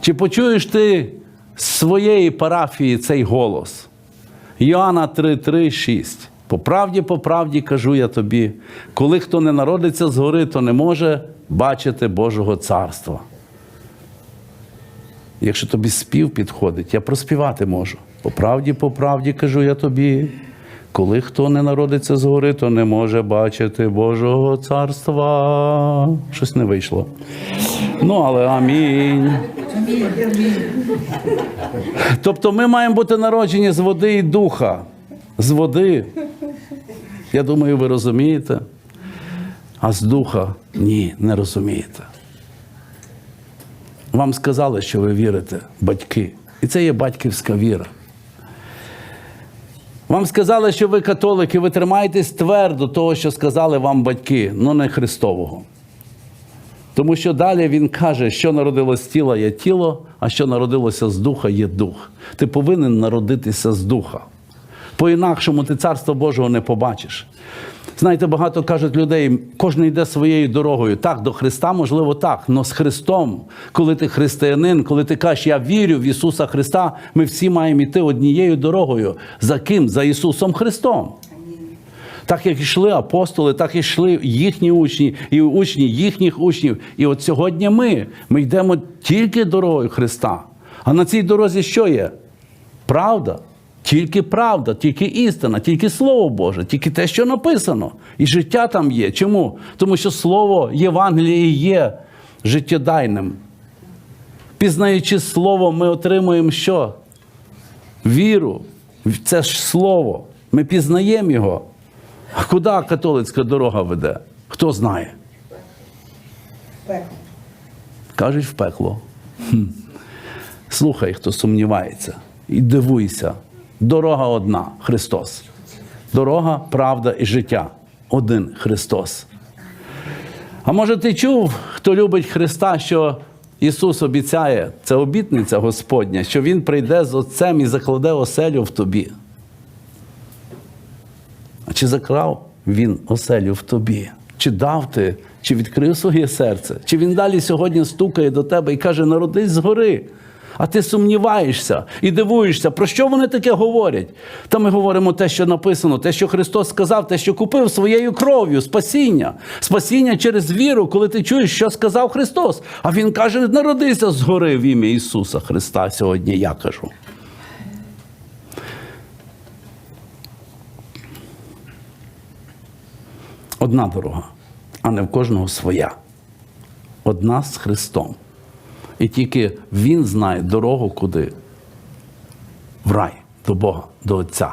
Чи почуєш ти з своєї парафії цей голос? Йоанна 3, 3, 6. По правді, по правді кажу я тобі, коли хто не народиться згори, то не може бачити Божого царства. Якщо тобі спів підходить, я проспівати можу. По правді, по правді кажу я тобі. Коли хто не народиться згори, то не може бачити Божого царства. Щось не вийшло. Ну, але амінь. Тобто ми маємо бути народжені з води і духа. З води. Я думаю, ви розумієте. А з духа ні, не розумієте. Вам сказали, що ви вірите, батьки. І це є батьківська віра. Вам сказали, що ви католики, ви тримаєтесь твердо того, що сказали вам батьки, але не Христового. Тому що далі він каже, що народилось з тіла є тіло, а що народилося з духа є дух. Ти повинен народитися з духа. По-інакшому ти царство Божого не побачиш. Знаєте, багато кажуть людей, кожен йде своєю дорогою. Так, до Христа, можливо, так, але з Христом, коли ти християнин, коли ти кажеш, я вірю в Ісуса Христа, ми всі маємо йти однією дорогою. За ким? За Ісусом Христом. Так як йшли апостоли, так і йшли їхні учні, і учні їхніх учнів. І от сьогодні ми, ми йдемо тільки дорогою Христа. А на цій дорозі що є? Правда. Тільки правда, тільки істина, тільки Слово Боже, тільки те, що написано. І життя там є. Чому? Тому що Слово Євангелії є життєдайним. Пізнаючи Слово, ми отримуємо що? Віру. Це ж Слово. Ми пізнаємо його. А куди католицька дорога веде? Хто знає? Кажуть в пекло. Хм. Слухай, хто сумнівається, і дивуйся. Дорога одна Христос. Дорога, правда і життя. Один Христос. А може ти чув, хто любить Христа, що Ісус обіцяє, це обітниця Господня, що Він прийде з Отцем і закладе оселю в тобі. Чи закрав він оселю в тобі? Чи дав ти, чи відкрив своє серце? Чи він далі сьогодні стукає до тебе і каже, народись згори? А ти сумніваєшся і дивуєшся, про що вони таке говорять? Та ми говоримо те, що написано, те, що Христос сказав, те, що купив своєю кров'ю, спасіння. Спасіння через віру, коли ти чуєш, що сказав Христос. А Він каже, народися згори в ім'я Ісуса Христа. Сьогодні я кажу. Одна дорога, а не в кожного своя. Одна з Христом. І тільки Він знає дорогу куди? В рай, до Бога, до Отця.